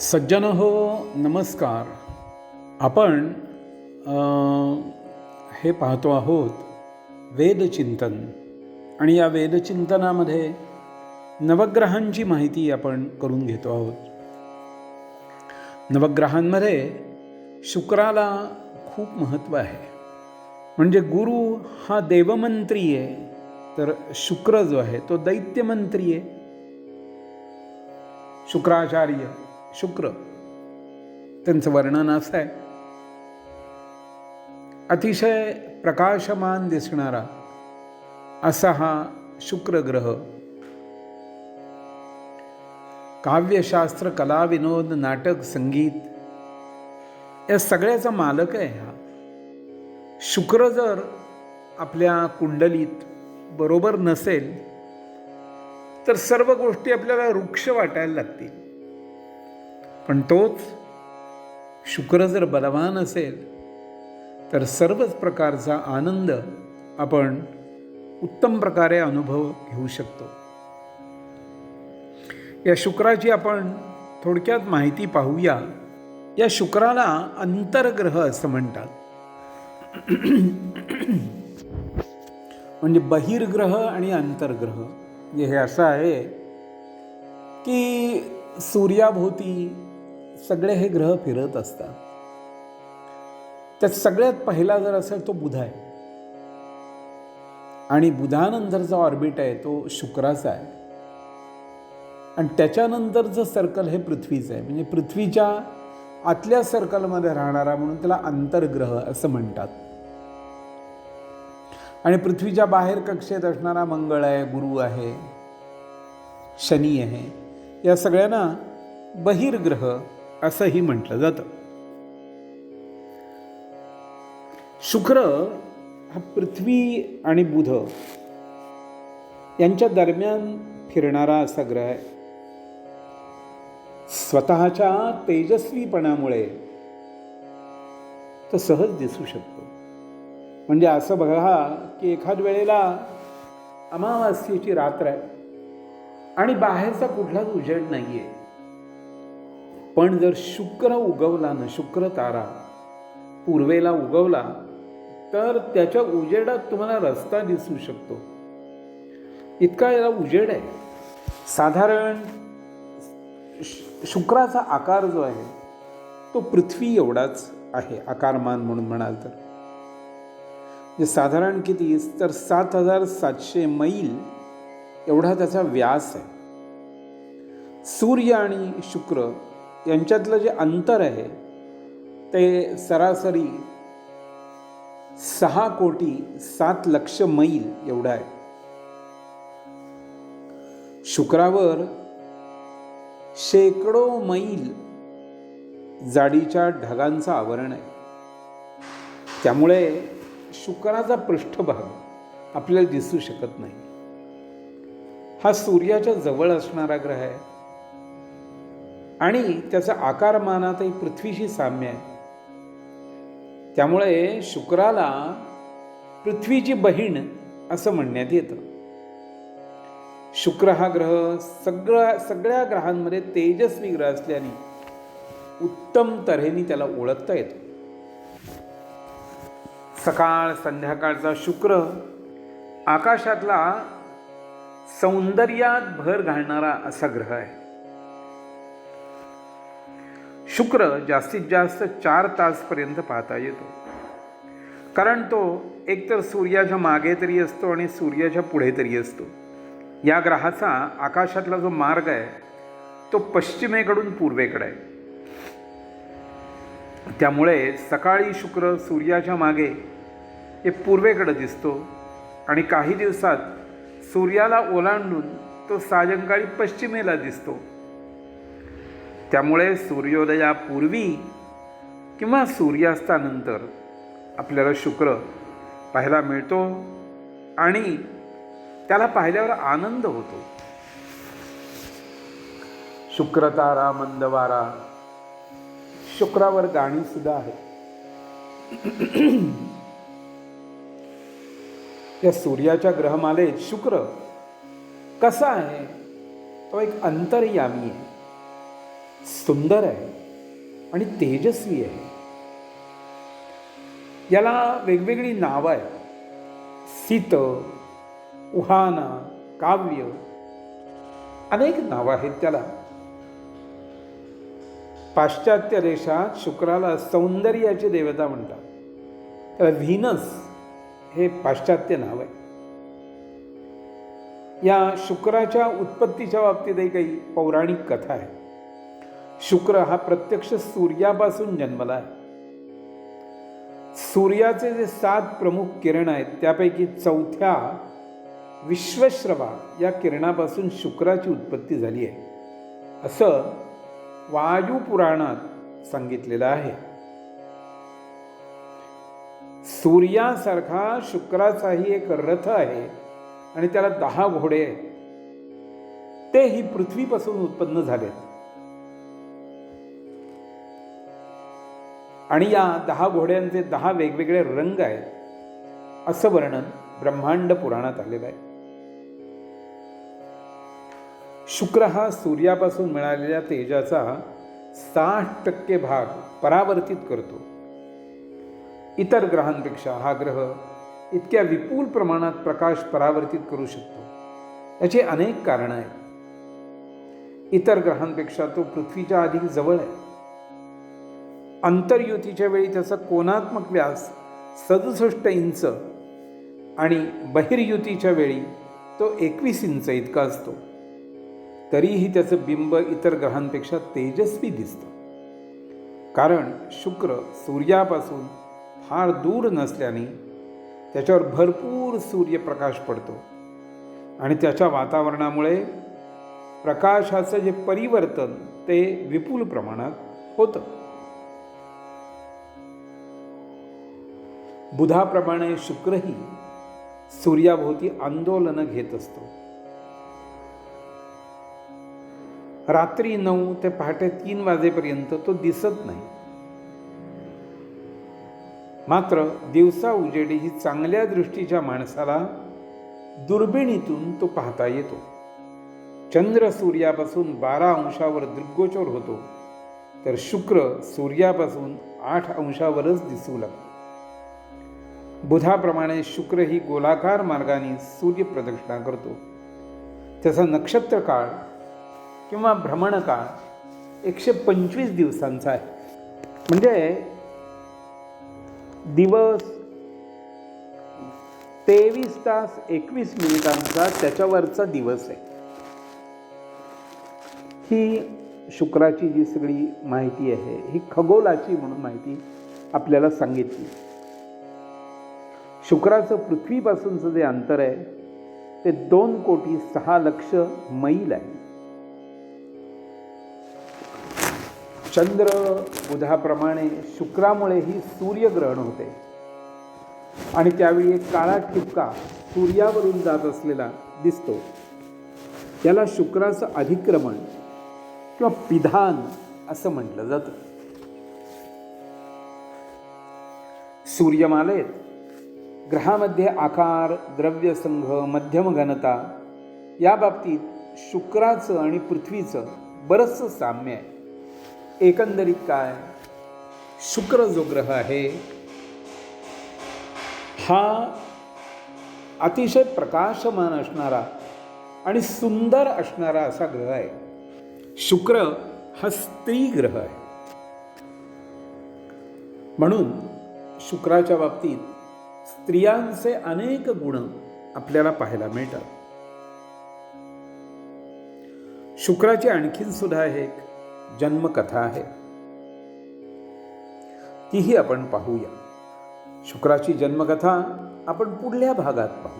सज्जन हो नमस्कार. आपण हे पाहतो आहोत वेदचिंतन. आणि या वेदचिंतनामध्ये नवग्रहांची माहिती आपण करून घेतो आहोत. नवग्रहांमध्ये शुक्राला खूप महत्त्व आहे. म्हणजे गुरु हा देवमंत्री आहे तर शुक्र जो आहे तो दैत्यमंत्री आहे. शुक्राचार्य शुक्र. त्यांचं वर्णन असं आहे. अतिशय प्रकाशमान दिसणारा असा हा शुक्र ग्रह काव्यशास्त्र कला विनोद नाटक संगीत या सगळ्याचा मालक आहे हा. शुक्र जर आपल्या कुंडलीत बरोबर नसेल तर सर्व गोष्टी आपल्याला वृक्ष वाटायला लागतील. पण तोच शुक्र जर बलवान असेल तर सर्वच प्रकारचा आनंद आपण उत्तम प्रकारे अनुभव घेऊ शकतो. या शुक्राची आपण थोडक्यात माहिती पाहूया. या शुक्राला अंतर्ग्रह असं म्हणतात. म्हणजे बहिर्ग्रह आणि अंतर्ग्रह. म्हणजे हे असं आहे की सूर्याभोवती सगळे हे ग्रह फिरत असतात. त्यात सगळ्यात पहिला जर असेल तो बुध आहे. आणि बुधानंतरचा ऑर्बिट आहे तो शुक्राचा आहे. आणि त्याच्यानंतरचं सर्कल हे पृथ्वीचं आहे. म्हणजे पृथ्वीच्या आतल्या सर्कलमध्ये राहणारा म्हणून त्याला अंतर्ग्रह असं म्हणतात. आणि पृथ्वीच्या बाहेर कक्षेत असणारा मंगळ आहे गुरु आहे शनी आहे. या सगळ्यांना बहिर्ग्रह असंही म्हटलं जातं. शुक्र हा पृथ्वी आणि बुध यांच्या दरम्यान फिरणारा असा ग्रह आहे. स्वतःच्या तेजस्वीपणामुळे तो सहज दिसू शकतो. म्हणजे असं बघा की एखाद वेळेला अमावास्येची रात्र आहे आणि बाहेरचा कुठलाच उजेड नाही आहे पण जर शुक्र उगवला ना शुक्र तारा पूर्वेला उगवला तर त्याच्या उजेडात तुम्हाला रस्ता दिसू शकतो. इतका याला उजेड आहे. साधारण शुक्राचा आकार जो आहे तो पृथ्वी एवढाच आहे आकारमान म्हणून म्हणाल तर. साधारण किती तर सात हजार सातशे मैल एवढा त्याचा व्यास आहे. सूर्य आणि शुक्र यांच्यातलं जे अंतर आहे ते सरासरी सहा कोटी सात लक्ष मैल एवढं आहे. शुक्रावर शेकडो मैल जाडीच्या ढगांचं आवरण आहे. त्यामुळे शुक्राचा पृष्ठभाग आपल्याला दिसू शकत नाही. हा सूर्याच्या जवळ असणारा ग्रह आहे. आणि त्याचा आकारमानातही पृथ्वीशी साम्य आहे. त्यामुळे शुक्राला पृथ्वीची बहीण असं म्हणण्यात येतं. शुक्र हा ग्रह सगळ्या सगळ्या ग्रहांमध्ये तेजस्वी ग्रह असल्याने उत्तम तऱ्हेने त्याला ओळखता येतो. सकाळ संध्याकाळचा शुक्र आकाशातला सौंदर्यात भर घालणारा असा ग्रह आहे. शुक्र जास्तीत जास्त चार तासपर्यंत पाहता येतो. कारण तो एकतर सूर्याच्या मागे तरी असतो आणि सूर्याच्या पुढे तरी असतो. या ग्रहाचा आकाशातला जो मार्ग आहे तो पश्चिमेकडून पूर्वेकडे आहे. त्यामुळे सकाळी शुक्र सूर्याच्या मागे हे पूर्वेकडे दिसतो आणि काही दिवसात सूर्याला ओलांडून तो सायंकाळी पश्चिमेला दिसतो. त्यामुळे सूर्योदयापूर्वी किंवा सूर्यास्तानंतर आपल्याला शुक्र पाहायला मिळतो आणि त्याला पाहिल्यावर आनंद होतो. शुक्रतारा मंदवारा शुक्रावर गाणी सुद्धा आहेत. या सूर्याच्या ग्रहमालेत शुक्र कसा आहे? तो एक अंतर्यामी आहे. सुंदर आहे आणि तेजस्वी आहे. याला वेगवेगळी नावं आहेत. सीत उहाना काव्य अनेक नावं आहेत त्याला. पाश्चात्य देशात शुक्राला सौंदर्याची देवता म्हणतात. त्याला व्हीनस हे पाश्चात्य नाव आहे. या शुक्राच्या उत्पत्तीच्या बाबतीतही काही पौराणिक कथा आहे शुक्र हा प्रत्यक्ष सूर्यापासून जन्मला आहे. सूर्याचे जे सात प्रमुख किरण आहेत त्यापैकी चौथ्या विश्वश्रवा या किरणापासून शुक्राची उत्पत्ती झाली आहे. असं वायुपुराणात सांगितलेलं आहे. सूर्यासारखा शुक्राचाही एक रथ आहे आणि त्याला दहा घोडे आहेत. ते ही पृथ्वीपासून उत्पन्न झालेत. आणि या दहा घोड्यांचे दहा वेगवेगळे रंग आहेत असं वर्णन ब्रह्मांड पुराणात आलेलं आहे. शुक्र हा सूर्यापासून मिळालेल्या तेजाचा साठ टक्के भाग परावर्तित करतो. इतर ग्रहांपेक्षा हा ग्रह इतक्या विपुल प्रमाणात प्रकाश परावर्तित करू शकतो याची अनेक कारणं आहेत. इतर ग्रहांपेक्षा तो पृथ्वीच्या अधिक जवळ आहे. अंतर्युतीच्या वेळी त्याचा कोणात्मक व्यास सदुसष्ट इंच आणि बहिर्युतीच्या वेळी तो एकवीस इंच इतका असतो. तरीही त्याचं बिंब इतर ग्रहांपेक्षा तेजस्वी दिसतं. कारण शुक्र सूर्यापासून फार दूर नसल्याने त्याच्यावर भरपूर सूर्यप्रकाश पडतो. आणि त्याच्या वातावरणामुळे प्रकाशाचं जे परिवर्तन ते विपुल प्रमाणात होतं. बुधाप्रमाणे शुक्रही सूर्याभोवती आंदोलनं घेत असतो. रात्री नऊ ते पहाटे तीन वाजेपर्यंत तो दिसत नाही. मात्र दिवसा उजेडी ही चांगल्या दृष्टीच्या माणसाला दुर्बिणीतून तो पाहता येतो. चंद्र सूर्यापासून बारा अंशावर दृग्गोचर होतो तर शुक्र सूर्यापासून आठ अंशावरच दिसू लागतो. बुधाप्रमाणे शुक्र ही गोलाकार मार्गाने सूर्यप्रदक्षिणा करतो. त्याचा नक्षत्र काळ किंवा भ्रमणकाळ एकशे पंचवीस दिवसांचा आहे. म्हणजे दिवस तेवीस तास एकवीस मिनिटांचा त्याच्यावरचा दिवस आहे. ही शुक्राची जी सगळी माहिती आहे ही खगोलाची म्हणून माहिती आपल्याला सांगितली. शुक्राचं पृथ्वीपासूनचं जे अंतर आहे ते दोन कोटी सहा लक्ष मैल आहे. चंद्र बुधाप्रमाणे शुक्रामुळेही सूर्यग्रहण होते. आणि त्यावेळी एक काळा ठिपका सूर्यावरून जात असलेला दिसतो. याला शुक्राचं अधिक्रमण किंवा पिधान असं म्हटलं जातं. सूर्यमालेत ग्रहामध्ये आकार द्रव्यसंघ मध्यम घनता या बाबतीत शुक्राचं आणि पृथ्वीचं बरंचसं साम्य आहे. एकंदरीत काय? शुक्र जो ग्रह आहे हा अतिशय प्रकाशमान असणारा आणि सुंदर असणारा असा ग्रह आहे. शुक्र हा स्त्री ग्रह आहे. म्हणून शुक्राच्या बाबतीत स्त्रियांचे अनेक गुण आपल्याला पाहायला मिळतात. शुक्राची आणखीन सुद्धा एक जन्मकथा आहे. तीही आपण पाहूया. शुक्राची जन्मकथा आपण पुढल्या भागात पाहू.